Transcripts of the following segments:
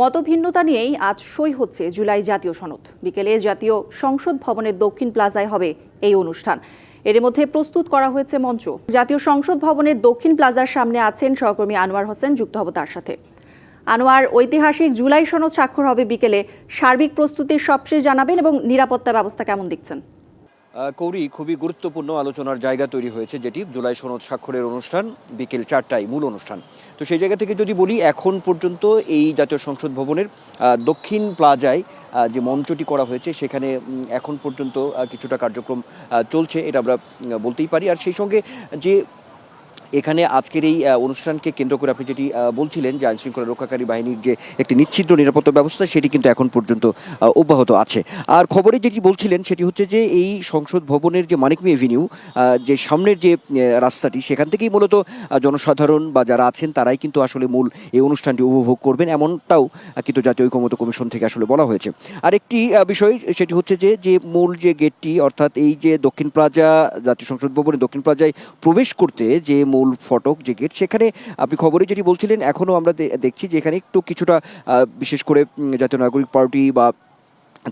মতভিন্নতা নিয়েই আজ সই হচ্ছে জুলাই জাতীয় সনদ। বিকেলে জাতীয় সংসদ ভবনের দক্ষিণ প্লাজায় হবে এই অনুষ্ঠান। এর মধ্যে প্রস্তুত করা হয়েছে মঞ্চ। জাতীয় সংসদ ভবনের দক্ষিণ প্লাজার সামনে আছেন সহকর্মী আনোয়ার হোসেন, যুক্ত হব তার সাথে। আনোয়ার ঐতিহাসিক জুলাই সনদ স্বাক্ষর হবে বিকেলে। সার্বিক প্রস্তুতির সবশেষ জানাবেন এবং নিরাপত্তা ব্যবস্থা কেমন দেখছেন? কৌরি, খুবই গুরুত্বপূর্ণ আলোচনার জায়গা তৈরি হয়েছে যেটি জুলাই সনদ স্বাক্ষরের অনুষ্ঠান, বিকেল চারটায় মূল অনুষ্ঠান। তো সেই জায়গা থেকে যদি বলি, এখন পর্যন্ত এই জাতীয় সংসদ ভবনের দক্ষিণ প্লাজায় যে মঞ্চটি করা হয়েছে, সেখানে এখন পর্যন্ত কিছুটা কার্যক্রম চলছে, এটা আমরা বলতেই পারি। আর সেই সঙ্গে যে এখানে আজকের এই অনুষ্ঠানকে কেন্দ্র করে আপনি যেটি বলছিলেন যে আইনশৃঙ্খলা রক্ষাকারী বাহিনীর যে একটি নিচ্ছিদ্র নিরাপত্তা ব্যবস্থা, সেটি কিন্তু এখন পর্যন্ত অব্যাহত আছে। আর খবরে যেটি বলছিলেন, সেটি হচ্ছে যে এই সংসদ ভবনের যে মানিকমি এভিনিউ যে সামনের যে রাস্তাটি, সেখান থেকেই মূলত জনসাধারণ বা যারা আছেন, তারাই কিন্তু আসলে মূল এই অনুষ্ঠানটি উপভোগ করবেন। এমনটাও কিন্তু জাতীয় ঐকমত্য কমিশন থেকে আসলে বলা হয়েছে। আর একটি বিষয়, সেটি হচ্ছে যে যে মূল যে গেটটি, অর্থাৎ এই যে দক্ষিণ প্লাজা, জাতীয় সংসদ ভবনের দক্ষিণ প্লাজায় প্রবেশ করতে যে মূল ফটক যে গেট সেখানে আপনি খবরে যেটি বলছিলেন, এখনও আমরা দেখছি যে এখানে একটু কিছুটা বিশেষ করে জাতীয় নাগরিক পার্টি বা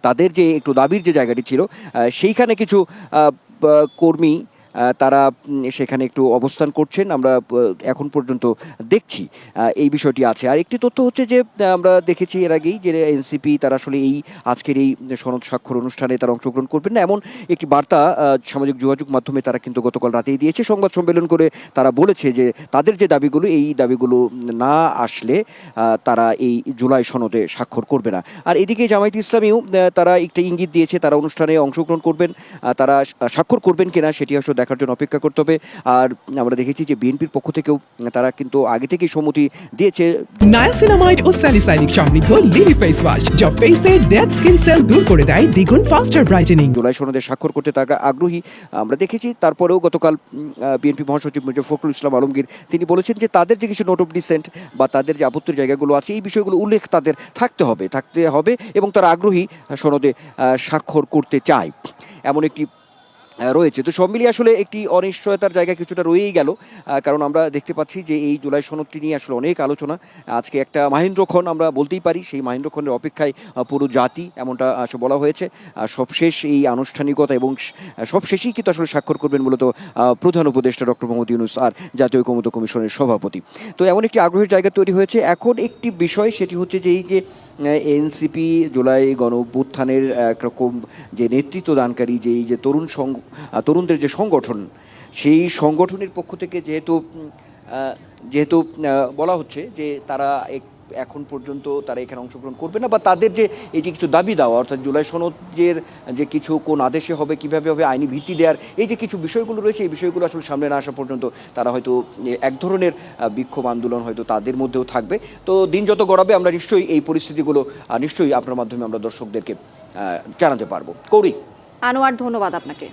তাদের যে একটু দাবির যে জায়গাটি ছিল সেইখানে কিছু কর্মী তারা সেখানে একটু অবস্থান করছেন। আমরা এখন পর্যন্ত দেখছি এই বিষয়টি আছে। আর একটি তথ্য হচ্ছে যে আমরা দেখেছি এর আগেই যে এনসিপি তারা আসলে এই আজকের এই সনদ স্বাক্ষর অনুষ্ঠানে তারা অংশগ্রহণ করবেন না। এমন একটি বার্তা সামাজিক যোগাযোগ মাধ্যমে তারা কিন্তু গতকাল রাতেই দিয়েছে। সংবাদ সম্মেলন করে তারা বলেছে যে, তাদের যে দাবিগুলো, এই দাবিগুলো না আসলে তারা এই জুলাই সনদে স্বাক্ষর করবে না। আর এদিকে জামায়াত ইসলামীও তারা একটা ইঙ্গিত দিয়েছে, তারা অনুষ্ঠানে অংশগ্রহণ করবেন তারা স্বাক্ষর করবেন কিনা সেটি আসলে দেখার জন্য অপেক্ষা করতে হবে। আর আমরা দেখেছি যে বিএনপির পক্ষ থেকেও তারা কিন্তু আগে থেকেই সম্মতি দিয়েছে। নায়াসিনামাইড ও স্যালিসাইনিক সমৃদ্ধ লিলি ফেস ওয়াশ যা ফেসের ডেড স্কিন সেল দূর করে দেয় দ্বিগুণ ফাস্টার ব্রাইটেনিং জুলাই সনদে স্বাক্ষর করতে তারা আগ্রহী। আমরা দেখেছি তারপরেও গতকাল বিএনপি মহাসচিব মির্জা ফখরুল ইসলাম আলমগীর তিনি বলেছেন যে তাদের যে কিছু নোট অফ ডিসেন্ট বা তাদের যে আপত্তির জায়গাগুলো আছে এই বিষয়গুলো উল্লেখ তাদের থাকতে হবে থাকতে হবে এবং তারা আগ্রহী সনদে স্বাক্ষর করতে চায়। এমন একটি রয়েছে। তো সব মিলিয়ে আসলে একটি অনিশ্চয়তার জায়গা কিছুটা রয়েই গেল। কারণ আমরা দেখতে পাচ্ছি যে এই জুলাই সনদটি নিয়ে আসলে অনেক আলোচনা। আজকে একটা মাহেন্দ্রক্ষণ আমরা বলতেই পারি, সেই মাহেন্দ্রক্ষণের অপেক্ষায় পুরো জাতি এমনটা আসলে বলা হয়েছে। সবশেষ এই আনুষ্ঠানিকতা এবং সবশেষেই কিন্তু আসলে স্বাক্ষর করবেন মূলত প্রধান উপদেষ্টা ডক্টর মোহাম্মদ ইউনুস আর জাতীয় ঐকমত্য কমিশনের সভাপতি। তো এমন একটি আগ্রহের জায়গা তৈরি হয়েছে। এখন একটি বিষয়, সেটি হচ্ছে যে এই যে এনসিপি জুলাই গণ যে নেতৃত্ব দানকারী যে এই যে তরুণ সংঘ তরুণদের যে সংগঠন, সেই সংগঠনের পক্ষ থেকে যেহেতু যেহেতু বলা হচ্ছে যে তারা এখন পর্যন্ত তারা এখানে অংশগ্রহণ করবে না বা তাদের যে এই যে কিছু দাবি দেওয়া, অর্থাৎ জুলাই সনদের যে কিছু কোন আদেশে হবে, কীভাবে হবে, আইনি ভিত্তি দেওয়ার, এই যে কিছু বিষয়গুলো রয়েছে, এই বিষয়গুলো আসলে সামনে না আসা পর্যন্ত তারা হয়তো এক ধরনের বিক্ষোভ আন্দোলন হয়তো তাদের মধ্যেও থাকবে। তো দিন যত গড়াবে, আমরা নিশ্চয়ই এই পরিস্থিতিগুলো নিশ্চয়ই আপনার মাধ্যমে আমরা দর্শকদেরকে জানাতে পারব। কৌরিক। আনোয়ার, ধন্যবাদ আপনাকে।